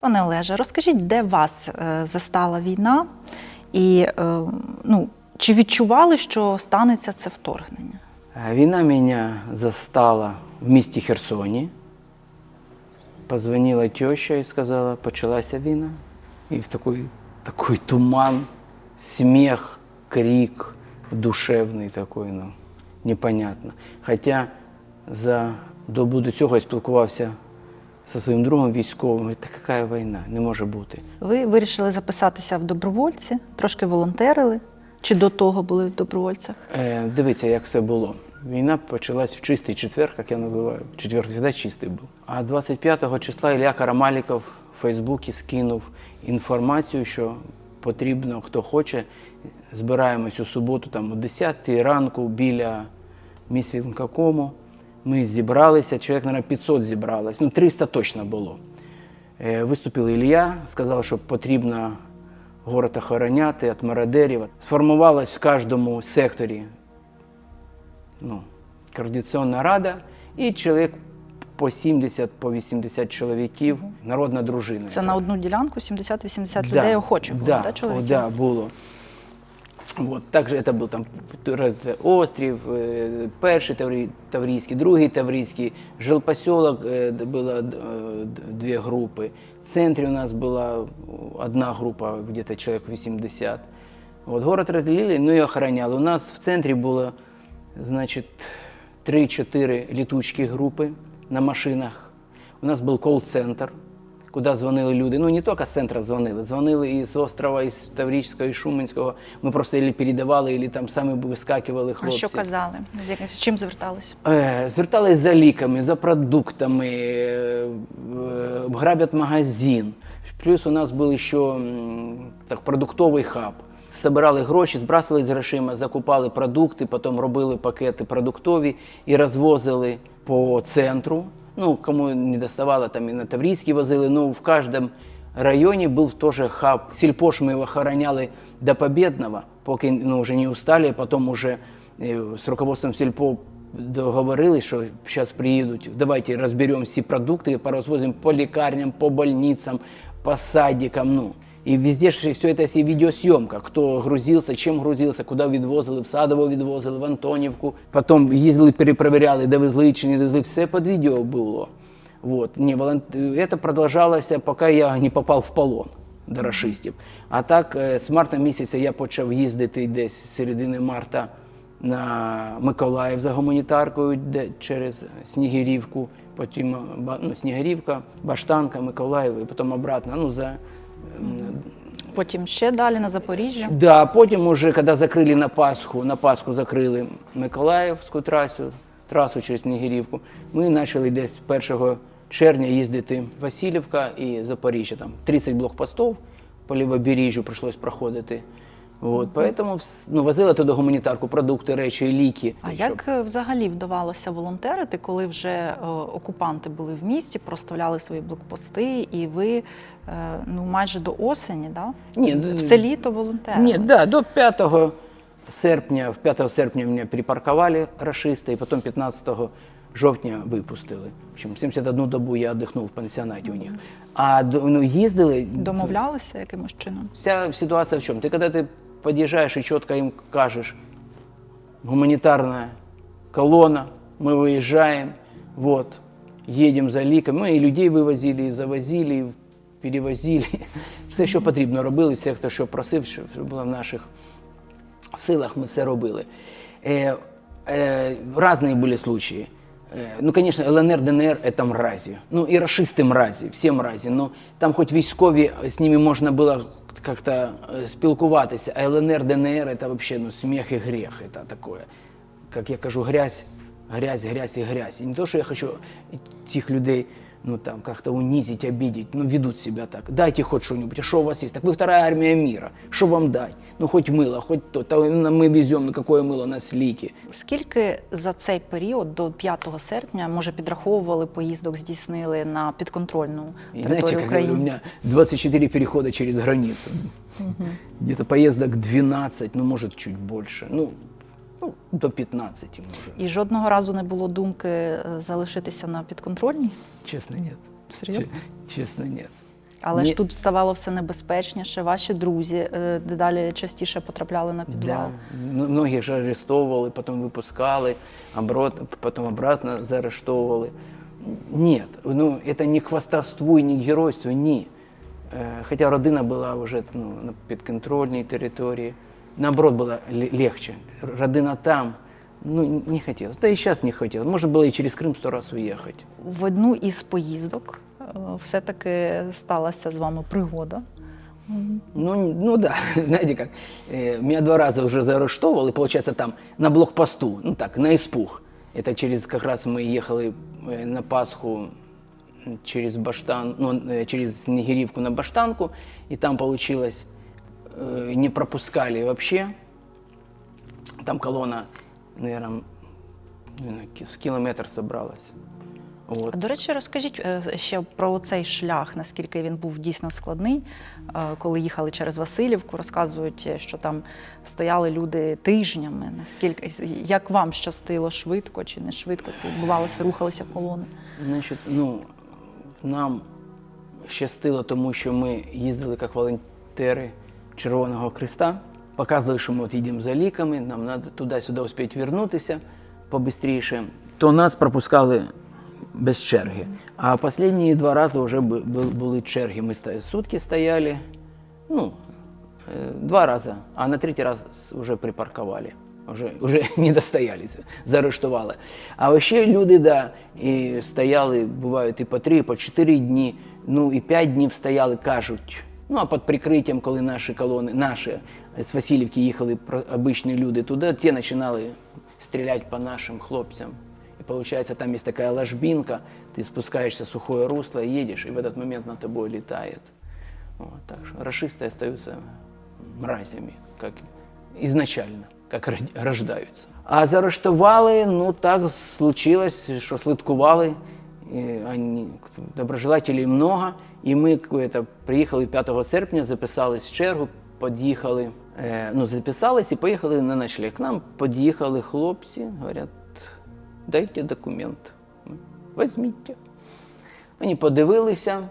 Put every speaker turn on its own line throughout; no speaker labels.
Пане Олеже, розкажіть, де вас е, застала війна, і е, ну, чи відчували, що станеться це вторгнення?
Війна меня застала в місті Херсоні. Позвонила теща і сказала, почалася війна. І в такий, такий туман, сміх, крик душевний такий, ну, непонятно. Хоча за добу до цього я спілкувався зі своїм другом військовим. Говорить, Та яка війна? Не може бути.
Ви вирішили записатися в добровольці, трошки волонтерили, чи до того були в добровольцях?
Е, дивіться, як все було. Війна почалась в чистий четвер, як я називаю. Четвер завжди чистий був. А 25 числа Ілля Карамаліков в Фейсбуці скинув інформацію, що потрібно, хто хоче, збираємось у суботу там, о 10 ранку біля міськвінкакому. Ми зібралися, чоловік, мабуть, 500 зібралось, ну 300 точно було. Е, Виступив Ілля, сказав, що потрібно город охороняти від мародерів. Сформувалась в кожному секторі ну, координаційна рада і чоловік по 70, по 80 чоловіків, народна дружина.
Це на одну ділянку 70-80
Да,
людей охочих було,
да, о,
чоловіків?
да, було. Вот. Також це був там острів, е, перший Таврі- Таврійський, другий Таврійський, жилпосілок, е, де було е, дві групи. В центрі у нас була одна група, где-то чоловік 80. От город розділили, ну і охороняли. У нас в центрі було, значить, 3-4 літучкі групи на машинах. У нас був кол-центр, куди дзвонили люди. Ну, не тільки з центру дзвонили, дзвонили і з острова, і з Таврійського, і Шуменського. Ми просто і передавали, і там самі вискакували
А що казали? З, чим звертались?
Е, Звертались за ліками, за продуктами, е, грабять магазин. Плюс у нас був ще так, продуктовий хаб. Собирали гроші, збрасували з грошима, закупали продукти, потім робили пакети продуктові і розвозили по центру. Ну, кому не доставало, там і на Таврийский возили. Ну, в кожному районі був теж хаб. Сільпош ми його охороняли до победного, поки ну, вже не устали, потом уже с з руководством сільпо договорились, що зараз приїдуть, давайте розберемо всі продукти, порозвозимо по лікарням, по больницям, по садикам. Ну. І везде ж все це є відеосйомка, хто грузився, чим грузився, куди відвозили, в Садово відвозили, в Антонівку. Потім їздили, перепровіряли, де везли чи не везли, все під відео було. Вот. Не. Это продолжалось, поки я не попав в полон до рашистів. А так, з марта місяця я почав їздити десь з середини марта на Миколаїв за гуманітаркою де, через Снігирівку, потім ну, Снігирівка, Баштанка, Миколаїв і потім обратно. Ну, за,
Потім ще далі на Запоріжжя.
Да, потім уже, коли закрили на Пасху, на Пасху закрили Миколаївську трасу, трасу через Снігирівку, ми почали десь 1 червня їздити Васильівка і Запоріжжя. Там 30 блокпостів по лівобережжю прийшлось проходити. От, поэтому ну, возили туди гуманітарку, продукти, речі, ліки.
А як е, взагалі вдавалося волонтерити, коли вже е, окупанти були в місті, проставляли свої блокпости, і ви ну майже до осені, да?
Ні,
в
ну,
селі то волонтерили?
Ні, да, до 5 серпня, 5 серпня мене припаркували рашисти, і потім 15 жовтня випустили. В общем, 71 добу я віддихнув в пансіонаті у них. А ну, їздили.
Домовлялися якимось чином?
Вся ситуація в чому? Ти коли ти під'їжджаєш і чітко їм кажеш, гуманітарна колона, ми виїжджаємо, вот, їдемо за ліками. Ми і людей вивозили, і завозили, перевозили. Все, що потрібно, робили, все, хто що просив, що було в наших силах, ми все робили. Е, е, разные были случаи. Е, Ну, конечно, ЛНР, ДНР – это мразі. Ну, і рашисти мразі, всі мразі. Ну, там хоч військові, з ними можна було как-то е, спілкуватися, а ЛНР, ДНР – это вообще, ну, смех и грех, это такое. Как я кажу, грязь, грязь, грязь и грязь. І не то, що я хочу цих людей ну там как-то унизить, обидеть, ну ведут себя так. Дайте хоть что-нибудь, а что у вас есть? Так вы вторая армия мира, что вам дать? Ну хоть мыло, хоть то, то мы везем, ну какое мыло на слики.
Скільки за цей період до 5 серпня, може, підраховували поїздок, здійснили на підконтрольну
И
територію
знаете, как я говорю, у
України?
меня 24 перехода через границу. Где-то поездок 12, ну может чуть больше, ну, ну до 15 может.
І жодного разу не було думки е, залишитися на підконтрольній?
Честно, нет.
Серйозно?
Че- Честно, нет.
Але
Ні.
ж тут ставало все небезпечніше. Ваші друзі е, дедалі частіше потрапляли на підвал.
Да. М- Многих же арестовывали, потом выпускали, оборот, потом обратно заарештовывали. Нет, ну, это не к хвастовству и не к геройству, ні. Е, Хоча родина була вже ну, на підконтрольній території. Наоборот, було ле- легче. Родина там, ну, не хотілося. Да і зараз не хотілося. Можна було і через Крим сто раз уїхати.
В одну із поїздок е, все-таки сталася з вами пригода.
Ну, н- ну да, знаете как, э, меня два раза уже заарештовывал, и получается там на блокпосту, ну так, на испуг. Это через, как раз мы ехали э, на Пасху м, через Баштан, ну, э, через Снегиревку на Баштанку, и там получилось, э, не пропускали вообще. Там колонна, наверное, с километр собралась. Вот.
А, До речі, розкажіть е, ще про цей шлях, наскільки він був дійсно складний. Е, Коли їхали через Васильівку, розказують, е, що там стояли люди тижнями. Наскільки як вам щастило швидко чи не швидко це відбувалося, рухалися колони?
Значить, ну, нам щастило, тому що ми їздили як волонтери Червоного Христа, показували, що ми от їдемо за ліками, нам треба туди-сюди успіти вернутися побистріше. То нас пропускали без черги. А останні два рази вже бу- бу- були черги. Ми сутки стояли, ну, Э, Два раза, а на третий раз уже припарковали. Уже, уже не достоялись, заарештували. А вообще люди, да, і стояли, бувають і по три, і по чотири дні, ну і п'ять днів стояли, кажуть. Ну а під прикриттям, коли наші колони, наші з Васильівки їхали про- обичні люди туди, ті починали стріляти по нашим хлопцям. И получается, там есть такая ложбинка, ты спускаешься в сухое русло, едешь, и в этот момент над тобой летает. Вот, так что расисты остаются мразями, как изначально, как род- рождаются. А заарештували, ну так случилось, що слідкували. І Они, доброжелателей много. І ми это, приїхали 5 серпня, записались в чергу, під'їхали, е, ну, записались і поїхали на ночлег. К нам під'їхали хлопці, говорять, дайте документ. Ми, Візьміть. Вони подивилися,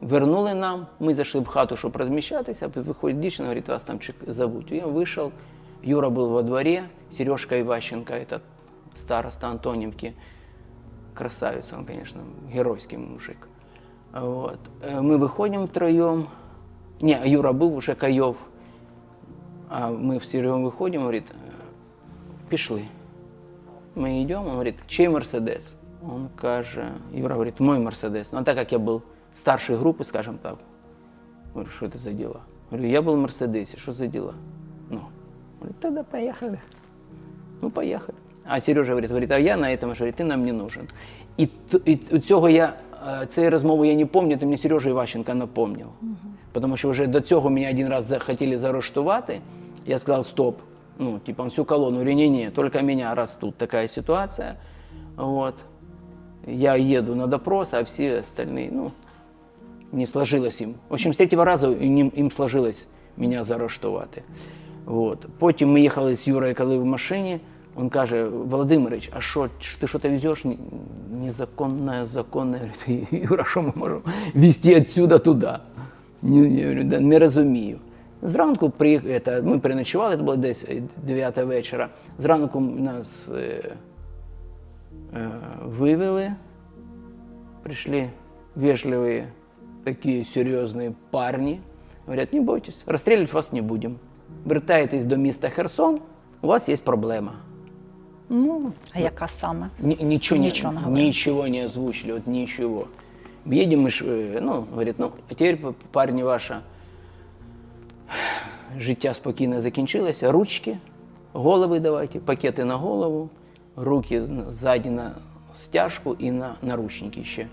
вернули нам. Ми зайшли в хату, щоб розміщатися. Виходить дівчина, говорить, вас там чек- зовуть. Я вийшов. Юра был во дворе, Сережка Иващенко, этот староста Антонівки, красавец, он, конечно, геройский мужик. Вот. Э, Мы выходим втроем. Не, Юра был уже Каев. А мы втроем выходим, говорит, «Э, пішли. Ми йдемо, він говорить, чий Мерседес? Он каже, Юра говорить, мой Мерседес. Ну, а так як я був старшої групи, скажімо так, говорю, що це за діла? Говорю, я був в Мерседесі, що за діла? Ну, говорит, тогда поехали. Ну, поехали. А Сережа говорит, говорит, а я на этом, говорит, ты нам не нужен. І, т- і т- цього я, е, цієї розмови я не пам'ятаю, то мені Сережа Іващенко напомнив. Тому що вже до цього мене один раз захотіли заарештувати. Я сказав, стоп. Ну, типа, всю колонну, говорю, не-не, только меня, раз тут такая ситуация. Вот. Я еду на допрос, а все остальные, ну, не сложилось їм. В общем, з третього разу їм, їм сложилось мене заарештувати. От. Потім ми їхали з Юрою, коли в машині. Він каже, Володимирич, а що, ч- ти що то везеш? Ні- Незаконне, законне. Я говорю, Юра, що ми можемо везти відсюди туди? Ні, я говорю, «Да не розумію. Зранку приїх... это, ми переночували, це було десь 9 вечора. Зранку нас е, е, вивели, пришли вежливые, такие серьезные парни. Говорят, не бойтесь, расстреливать вас не будем. Вертаетесь до міста Херсон, у вас есть проблема. Ну,
А яка саме?
Ни- ничего,
Ничего не
не, ничего не озвучили, вот ничего. Едем, мы, ж, э, ну, говорит, ну, а теперь, п- парни, ваше життя спокійно закінчилося, ручки, голови давайте, пакети на голову, руки ззаді на стяжку і на наручники ще.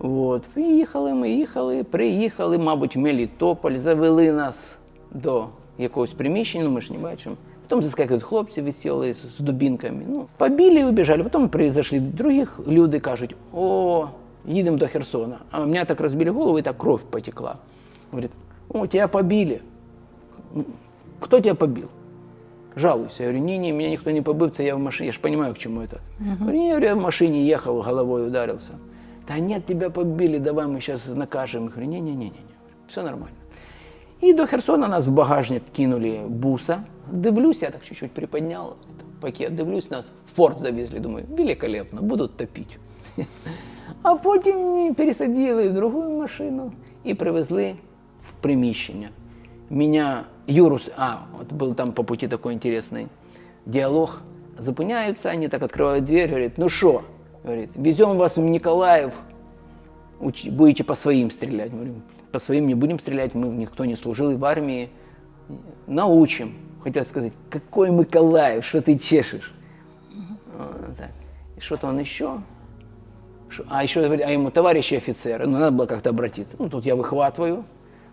От. І їхали ми, їхали, приїхали, мабуть, в Мелітополь, завели нас до якогось приміщення, ну ми ж не бачимо. Потім заскакують хлопці веселі з, з дубінками. Ну, побили і убіжали. Потім прийшли другі люди, кажуть, о, їдемо до Херсона. А у мене так розбили голову, і так кров потекла. Говорить, о, тебя побили. Кто тебя побил? Жалуйся. Я говорю, не-не, меня никто не побил, це я в машине. Я же понимаю, к чему это. Говорю, «Не, я говорю, я в машине ехал, головой ударился. Да нет, тебя побили, давай мы сейчас накажем. Я говорю, не-не-не, все нормально. І до Херсона нас в багажник кинули буса. Дивлюсь, я так чуть-чуть приподнял этот пакет, дивлюсь, нас в порт завезли. Думаю, великолепно, будуть топити. А потім мені пересадили в другу машину і привезли в приміщення. Меня Юрус, а, вот был там по пути такой интересный диалог. Зупиняются, они так открывают дверь, говорит, ну что, говорит, везем вас в Николаев, Уч- будете по своим стрелять. Мы говорим, по своим не будем стрелять, мы никто не служил и в армии. Научим. Хотел сказать, какой Николаев, что ты чешешь? Так. И что-то он еще. А еще а ему товарищи офицеры, ну надо было как-то обратиться. Ну тут я выхватываю.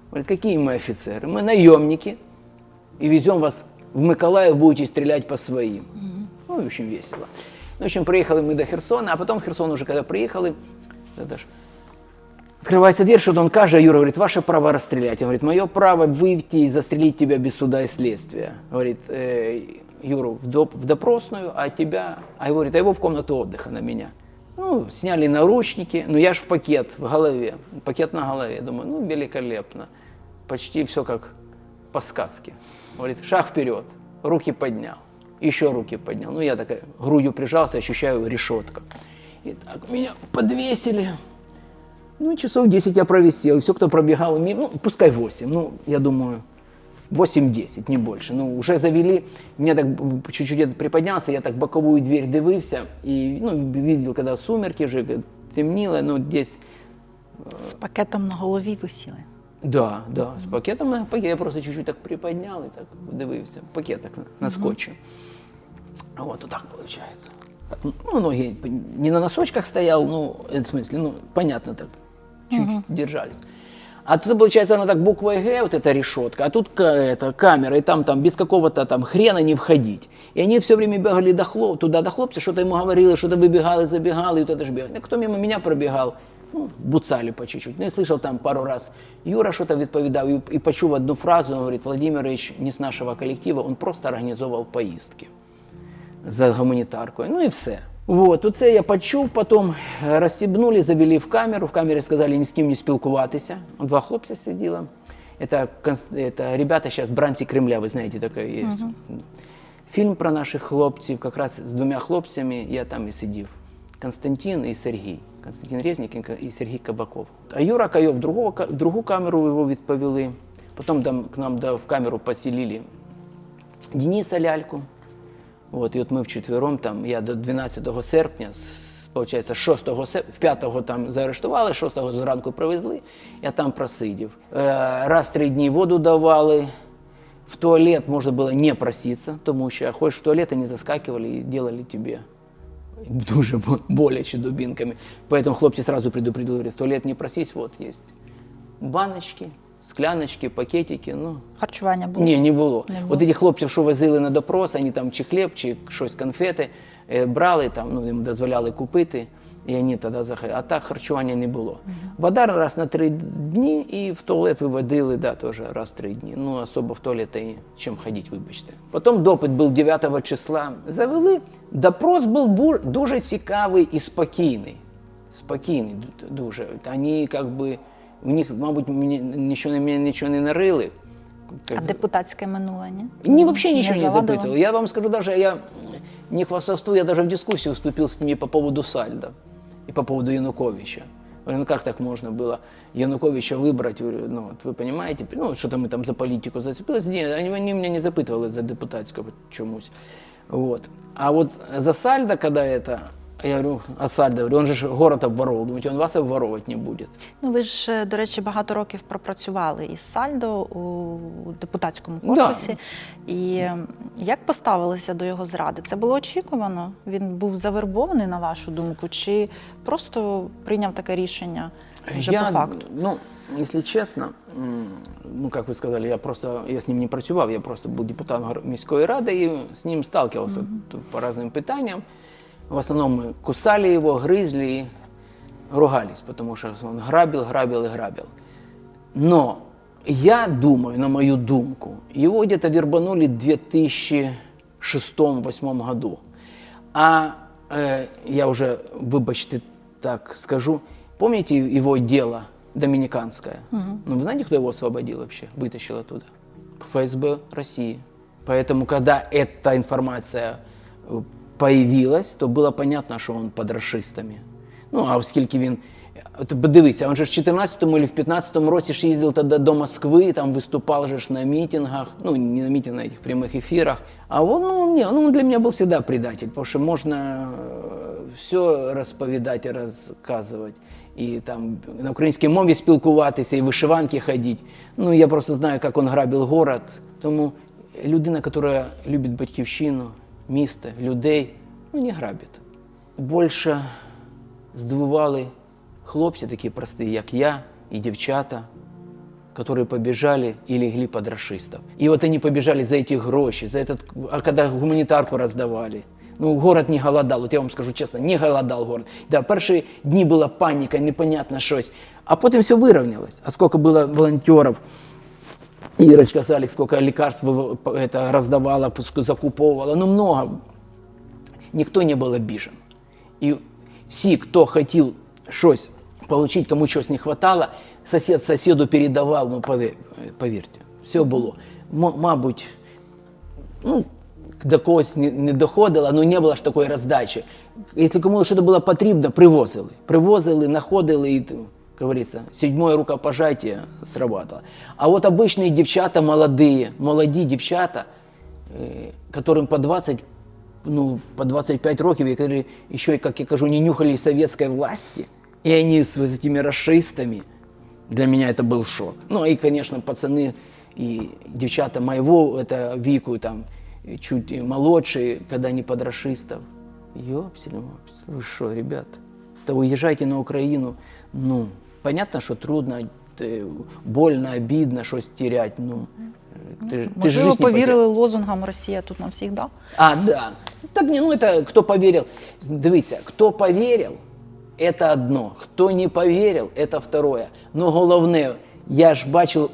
Говорит, какие мы офицеры? Мы наемники и везем вас в Миколаев, будете стрелять по своим. Ну, в общем, весело. Ну, в общем, приехали мы до Херсона, а потом в Херсон уже когда приехали, это ж Открывается дверь, что он каже, а Юра говорит, ваше право расстрелять. Он говорит, мое право выйти и застрелить тебя без суда и следствия. Говорит, «Э, Юру в, доп- в допросную, а тебя, а его, говорит, а его в комнату отдыха на меня. Ну, сняли наручники, ну я ж в пакет в голове, пакет на голове. Думаю, ну, великолепно. Почти все как по сказке. Говорит, шаг вперед, руки поднял, еще руки поднял. Ну, я такая грудью прижался, ощущаю решетка. И так меня подвесили. Ну, часов 10 я провисел. Все, кто пробегал мимо, ну, пускай 8. Ну, я думаю, 8-10, не больше. Ну, уже завели, меня так чуть-чуть приподнялся, я так боковую дверь дивився и ну, видел, когда сумерки уже э, ну, десь
З пакетом на голові висіли.
Да, да, з пакетом на пакет. Я просто чуть-чуть так приподнял и так дивився. Пакет так на, на скотче. Вот, вот так получается. Ну, ноги не на носочках стоял, ну, в смысле, ну, понятно так, чуть-чуть держались. А тут, получается, она так буквой Г, вот эта решетка, а тут ка- это, камера, и там, там без какого-то там хрена не входить. И они все время бегали до хлоп, туда до хлопца, что-то ему говорили, что-то выбегали, забегали, и вот это ж бегали. Ну, Кто мимо меня пробегал, ну, буцали по чуть-чуть. Ну, я слышал там пару раз, Юра что-то відповідав, і, і почув одну фразу, он говорит, Владимирович не с нашего коллектива, он просто организовал поїздки за гуманитаркой. Ну и все. Вот, оце я почув, потім е, розстібнули, завели в камеру. В камері сказали ні з ким не спілкуватися. Два хлопця сиділо. Это, конс- это ребята сейчас бранці Кремля, ви знаєте, таке є. Фільм про наших хлопців, якраз з двома хлопцями я там і сидів. Константин і Сергій. Константин Резнікін і Сергій Кабаков. А Юра Кайов другого, ка- другу камеру його відповіли. Потім там, к нам да, в камеру поселили Дениса Ляльку. От, і от ми вчетвером, там, я до 12 серпня, получається, 6 серпня, 5 там заарештували, 6 зранку привезли, я там просидів. Е, раз в три дні воду давали, в туалет можна було не проситися, тому що ходиш в туалет, вони заскакивали і делали тебе дуже бо- боляче дубинками. Поэтому хлопці сразу предупредили, говорят, туалет не просись, вот есть баночки, скляночки, пакетики, ну,
Харчування було.
ні, не було.
Не було.
От этих хлопців, що возили на допрос, вони там чи хліб, чи щось конфети е, брали, там, ну, їм дозволяли купити, і вони тоді заходили. А так харчування не було. Вода раз на три дні, і в туалет виводили, да, теж раз в три дні. Ну, особо в туалет і чим ходити, вибачте. Потім допит був 9 числа. Завели. Допрос був бу- дуже цікавий і спокійний. Спокійний дуже. Вони, як би, у них, мабуть, мені нічого, не- нічого не нарили.
А депутатське минуле, ні?
Не, вообще ничего не,
завадило?
запытывал. Я вам скажу, даже я не хвастовствую, я даже в дискуссию вступил с ними по поводу Сальда и по поводу Януковича. Говорю, ну как так можно было Януковича выбрать? Говорю, ну вот вы понимаете, ну что-то мы там за политику зацепились. Нет, они, они меня не запытывали за депутатского чомусь. Вот. А вот за Сальда, когда это, я говорю, а Сальдо, говорю, он же ж город обворовал. Думаете, он вас обворовывать не будет?
Ну, ви ж, е, до речі, багато років пропрацювали із Сальдо у депутатському
Да.
корпусі. І е, як поставилися до його зради? Це було очікувано? Він був завербований, на вашу думку, чи просто прийняв таке рішення вже
я,
по факту?
Ну, если чесно, м, ну, как вы сказали, я просто, я с ним не працював, я просто був депутатом гар- міської ради і з ним сталкивался тут по разным питанням. В основном мы кусали его, грызли и ругались, потому что он грабил, грабил и грабил. Но я думаю, на мою думку, его где-то вербанули в 2006-2008 году. А э, я уже, вибачте, так скажу, Помните его дело доминиканское? Ну, вы знаете, кто его освободил вообще, вытащил оттуда? ФСБ России. Поэтому, когда эта информация э, появилась, то было понятно, що він під расистами. Ну, а оскільки він. От подивіться, він же в 14-му или в 15-му році ж їздив тоді до Москви, там виступав же ж на мітингах, ну, не на мітингах, на этих прямых ефірах. А он, ну, не, ну, он для меня был всегда предатель, потому что можно все розповідати, розказувати. І там на українській мові спілкуватися, і вишиванки ходити. Ну, я просто знаю, як він грабив город. Тому людина, яка любить батьківщину, місто, людей, ну, не грабить. Більше здивували хлопці такі прості, як я, і дівчата, которые побежали и легли под расистов. И вот они побежали за эти гроши, за этот, а когда гуманитарку раздавали. Ну, город не голодал, от я вам скажу чесно, не голодал город. Да, перші дні була паніка, непонятно щось. А потім все вирівнялось. А сколько было волонтеров, Ирочка Салик, сколько лекарств вы- это раздавала, пуск- закуповывала, ну много. Никто не был обижен. І всі, хто хотів щось отримати, кому щось не хватало, сусід сусіду передавав, ну повір- повірте, все було. М- мабуть, ну, до когось не, не доходило, але не було ж такої роздачі. Якщо комусь щось було потрібно, привозили. Привозили, знаходили і, як говориться, седьмое рукопожаття срабатывало. А от обичні дівчата молоді, молоді дівчата, э, которым по 20, ну, по 25 років, які ще, як я кажу, не нюхали советской власти, и они с вот этими расистами, для меня это был шок. Ну и, конечно, пацаны и девчата моего, это Вику, там, и чуть и молодшие, когда они под расистов. Ёпсель, вы что, ребят, то уезжайте на Украину, ну, понятно, что трудно, э, больно, обидно, что терять, ну, ты, ж- ты же
Можливо,
жизнь не потерял.
повірили лозунгам Росія тут навсігда.
А, да. Так не, ну это кто поверил. Дивіться, кто поверил, это одно. Хто не поверил, это второе. Но головне, я ж бачив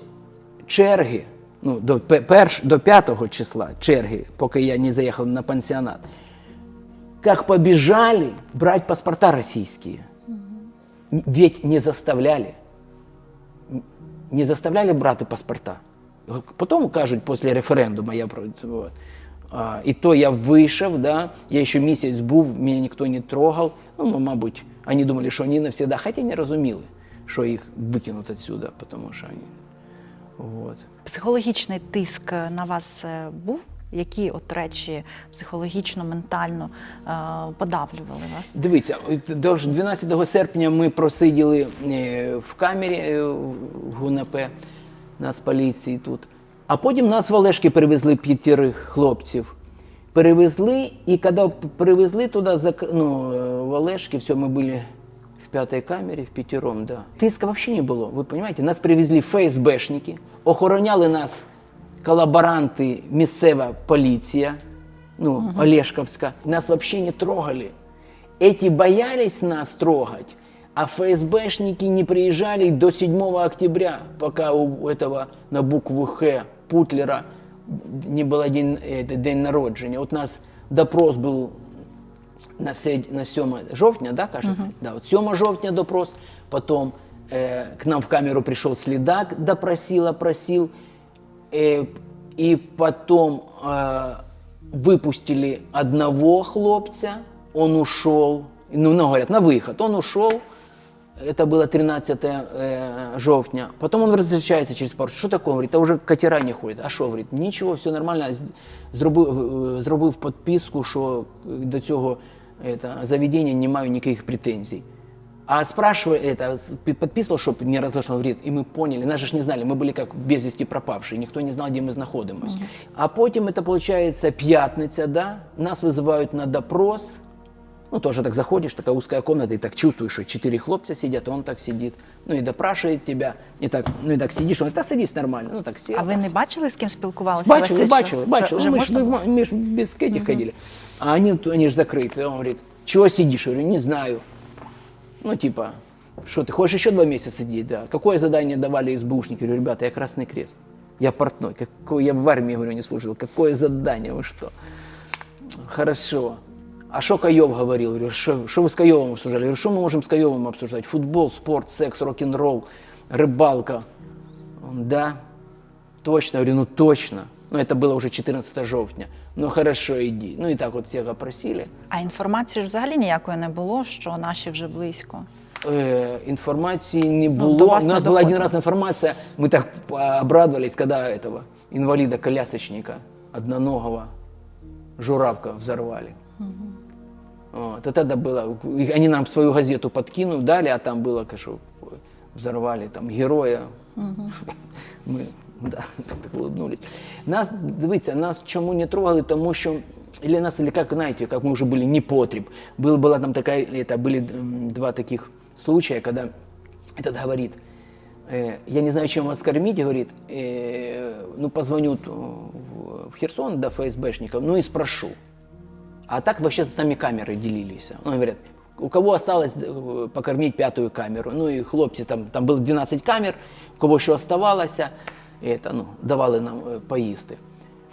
черги, ну, до, пе- перш, до 5 числа черги, поки я не заїхав на пансіонат, как побежали брать паспорта российские. Ведь не заставляли. не заставляли брати паспорта. Потім кажуть, після референдуму я про от. А, і то я вийшов, да, я ще місяць був, мене ніхто не трогав. Ну, мабуть, вони думали, що вони навсегда, хоча не розуміли, що їх викинуть відсюди, тому що вони. Вот.
Психологічний тиск на вас е, був? Які от речі психологічно, ментально е, подавлювали вас?
Дивіться, до 12 серпня ми просиділи е, в камері е, в ГУНП Нацполіції тут. А потім нас в Олешки перевезли п'ятірих хлопців. Перевезли, і коли привезли туди, ну, в все, ми були в п'ятій камері, в п'ятіром, да. Тиска взагалі не було. Ви розумієте, нас привезли ФСБшники, охороняли нас колаборанти, місцева поліція, ну, Олешковська. Нас вообще не трогали. Эти боялись нас трогать, а ФСБшники не приезжали до 7 октября, пока у этого на букву Х Путлера не был день, это, день народження. От у нас допрос был на, сед- на 7 жовтня, да, кажется? Да, вот 7 жовтня допрос, потом э, к нам в камеру пришел следак, допросил, опросил, э, и потом э, выпустили одного хлопца, он ушел, ну, ну, говорят, на выход, он ушел, это было 13 э, жовтня. Потом он возвращается через пару. Що такое? Говорить, та вже катера не ходять. А що? Говорить, нічого, все нормально. З- Зробив, е, зробив підписку, що до цього это, заведення не маю ніяких претензій. А спрашивая это, с- пи- подписывал, чтобы не разглашал вред, и мы поняли, нас же ж не знали, мы были как без вести пропавшие, никто не знал, где мы знаходимося. А потім это получается п'ятниця, да? нас вызывают на допрос, ну, тоже так заходишь, такая узкая комната, и так чувствуешь, что четыре хлопца сидят, он так сидит, ну, и допрашивает тебя, и так, ну, и так сидишь, он, так садись нормально, ну, так сел.
А ви
так
не
с-
бачили, з ким спілкувалися?
Бачили,
весь цей
бачили,
час?
бачили.
Вже,
Ну,
вже
мы, ж,
можна
мы, мы ж без этих ходили. А они, они же закрыты. Он говорит, чего сидишь? Я говорю, не знаю. Ну, типа, что ты хочешь еще два месяца сидеть? Да. Какое задание давали СБУшники? Я говорю, ребята, я Красный Крест. Я портной. Какой, я в армии, говорю, не служил. Какое задание? Вы что? Хорошо. А что Каев говорил? Говорю, что, вы с Каевом обсуждали? Говорю, что мы можем с Каевом обсуждать? Футбол, спорт, секс, рок-н-ролл, рыбалка. Он, да, точно. Говорю, ну точно. Ну, это было уже 14 жовтня. Ну, хорошо, иди. Ну, и так вот всех опросили.
А інформації ж взагалі ніякої не було, що наші вже близько.
Э, информации не было.
до вас
У нас
не
была один
доходило.
раз информация, мы так а, обрадовались, когда этого инвалида-колясочника одноногого журавка взорвали. Вот, это тогда было. И Они нам свою газету подкинули, дали, а там было, конечно, взорвали там героя. Ми да, так улыбнулись. Нас, дивіться, нас чому не трогали, тому що или нас, или как, знаете, как мы уже были, не потреб. Был, была там такая, это, были два таких случая, когда этот говорит, э, я не знаю, чем вас кормить, говорит, э, ну, позвоню в, Херсон до ФСБшников, ну и спрошу. А так вообще там и камеры делились. Ну, говорят, у кого осталось э, покормить пятую камеру? Ну и хлопцы, там, там было 12 камер, у кого еще оставалось, это, ну, давали нам э, поїсти.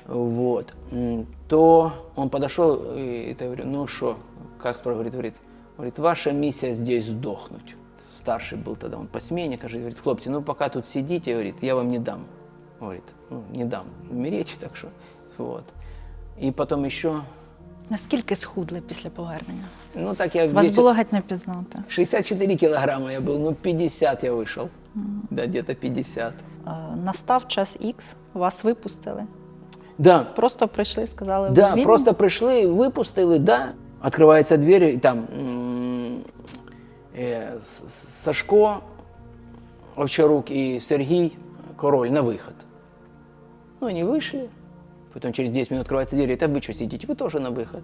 Вот. М, То он подошел и это, говорю, ну что, как спрашивает, говорит, говорит, говорит, ваша миссия здесь сдохнуть. Старший был тогда, он по смене, кажется, говорит, хлопцы, ну пока тут сидите, говорит, я вам не дам. Говорит, ну не дам умереть, так что, вот. И потом еще,
Наскільки схудли після повернення?
ну так я
Вас
весил-
було геть не пізнати.
64 килограмма я был, ну 50 я вышел. Да, где-то 50.
Е, Настав час Х, вас випустили.
Да,
Просто прийшли, сказали,
да,
ви вільні?
просто пришли, выпустили, да. Открывается дверь, и там м, э, С- Сашко, Овчарук и Сергей Король на выход. Ну, они вышли, потом через 10 минут открывается дверь, это вы что сидите, вы тоже на выход.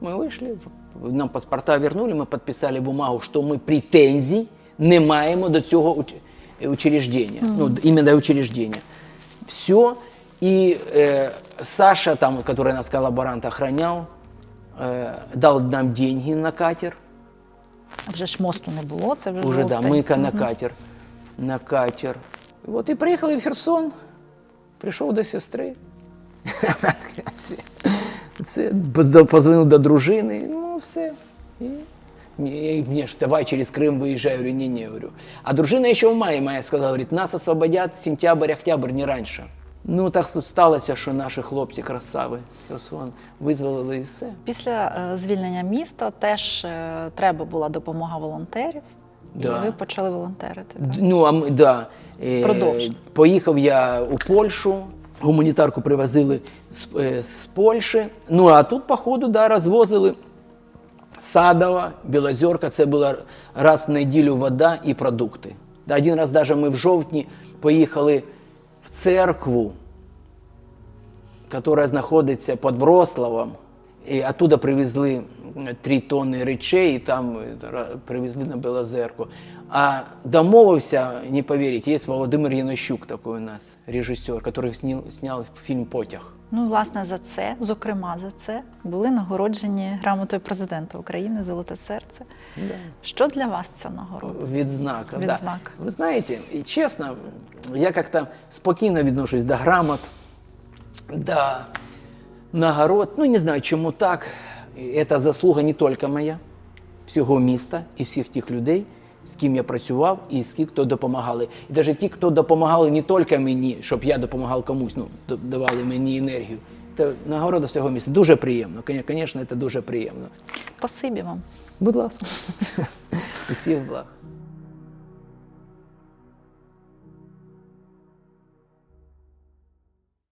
Мы вышли, нам паспорта вернули, ми підписали бумагу, що ми претензій не маємо до цього уч- учреждения, ну, іменно до учреждения. Все. И э, Саша, там, который нас коллаборант охранял, э, дал нам деньги на катер.
Вже ж мосту не було, це вже
Уже, да,
жовтень.
мийка на катер. На катер. Вот и приїхали в Херсон. Прийшов до сестри. Все, поз- позвонив до дружини, ну все. І мені ж давай через Крим виїжджай, говорю, ні, ні, говорю. А дружина ще в маї моя сказала, говорить, нас освободять сентябрь, октябрь, не раніше. Ну так тут сталося, що наші хлопці красави, Херсон, визволили і все.
Після е, звільнення міста теж е, треба була допомога волонтерів,
Да.
і ви почали волонтерити. Так?
Ну, а ми, да. Е,
Продовж.
Поїхав я у Польщу, гуманітарку привозили з, з Польщі. Ну, а тут, по ходу, да, розвозили Садова, Білозерка. Це була раз в неділю вода і продукти. Один раз даже ми в жовтні поїхали в церкву, яка знаходиться під Врославом. І оттуда привезли три тонни речей, і там е, привезли на Белозерку. А домовився, не повірите, є Володимир Янощук такий у нас, режисер, який сняв, сняв фільм Потяг.
Ну, власне, за це, зокрема, за це були нагороджені грамотою президента України Золоте серце. Що для вас ця нагорода?
Відзнака. Да. Ви знаєте, і чесно, я як-то спокійно відношусь до грамот, до нагород. Ну, не знаю, чому так. Це заслуга не тільки моя, всього міста і всіх тих людей, з ким я працював і з ким хто допомагали. І навіть ті, хто допомагали не тільки мені, щоб я допомагав комусь, ну, давали мені енергію. Це нагорода всього міста. Дуже приємно. Звісно, це дуже приємно.
Спасибі вам.
Будь ласка. Усіх благ.